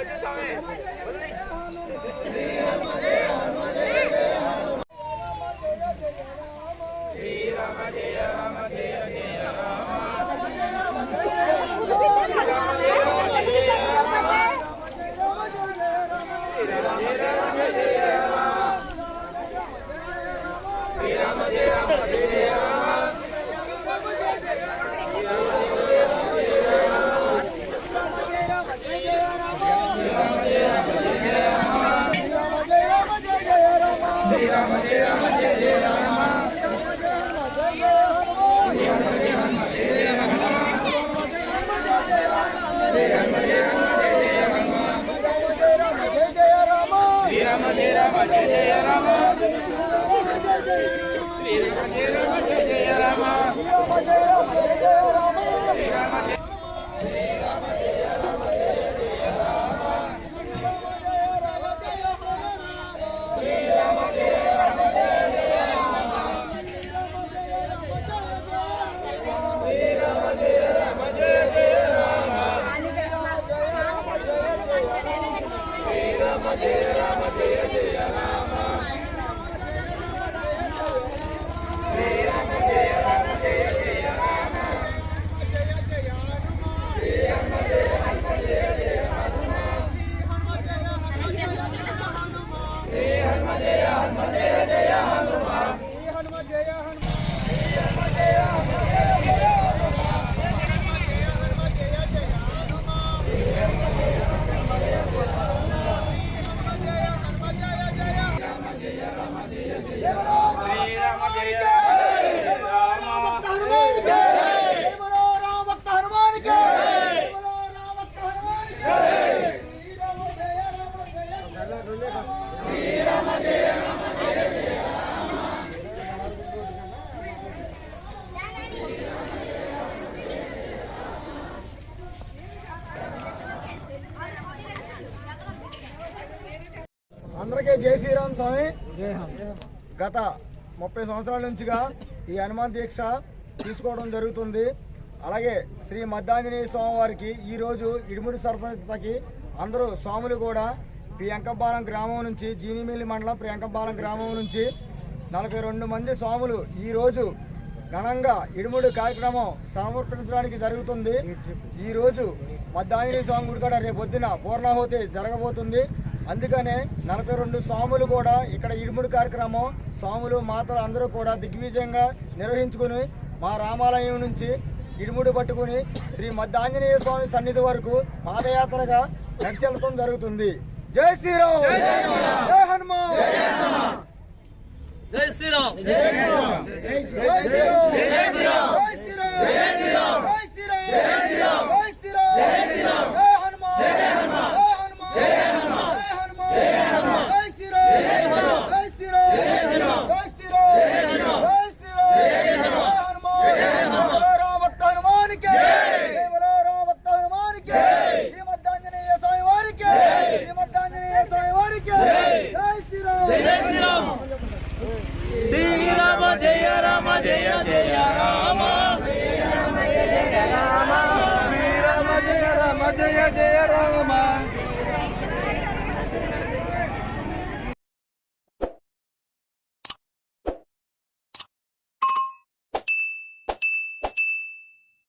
我们这 జయ రామ. అందరికీ జై శ్రీరామ్ స్వామి. గత ముప్పై సంవత్సరాల నుంచిగా ఈ హనుమాన్ దీక్ష తీసుకోవడం జరుగుతుంది. అలాగే శ్రీ మద్దాంజనేయ స్వామి వారికి ఈరోజు ఇడుముడి సర్పంచతకి అందరూ స్వాములు కూడా ప్రియాంకపాలెం గ్రామం నుంచి జీనిమిల్లి మండలం ప్రియాంకపాలెం గ్రామం నుంచి నలభై రెండు మంది స్వాములు ఈరోజు ఘనంగా ఇడుముడి కార్యక్రమం సమర్పించడానికి జరుగుతుంది. ఈరోజు మద్దాంజనేయ స్వామి గుడి కూడా రేపొద్దున పూర్ణాహుతి జరగబోతుంది. అందుకనే నలభై రెండు స్వాములు కూడా ఇక్కడ ఇడుముడి కార్యక్రమం స్వాములు మాతలు అందరూ కూడా దిగ్విజయంగా నిర్వహించుకుని మా రామాలయం నుంచి ఇడుముడి పట్టుకుని శ్రీ మద్దాంజనేయ స్వామి సన్నిధి వరకు పాదయాత్రగా నడిచి వెళ్ళటం జరుగుతుంది. జై శ్రీరామ్! జై హనుమాన్! జై శ్రీరామ్! జై శ్రీరామ్! జై శ్రీరామ్! జై శ్రీరామ్! जय राम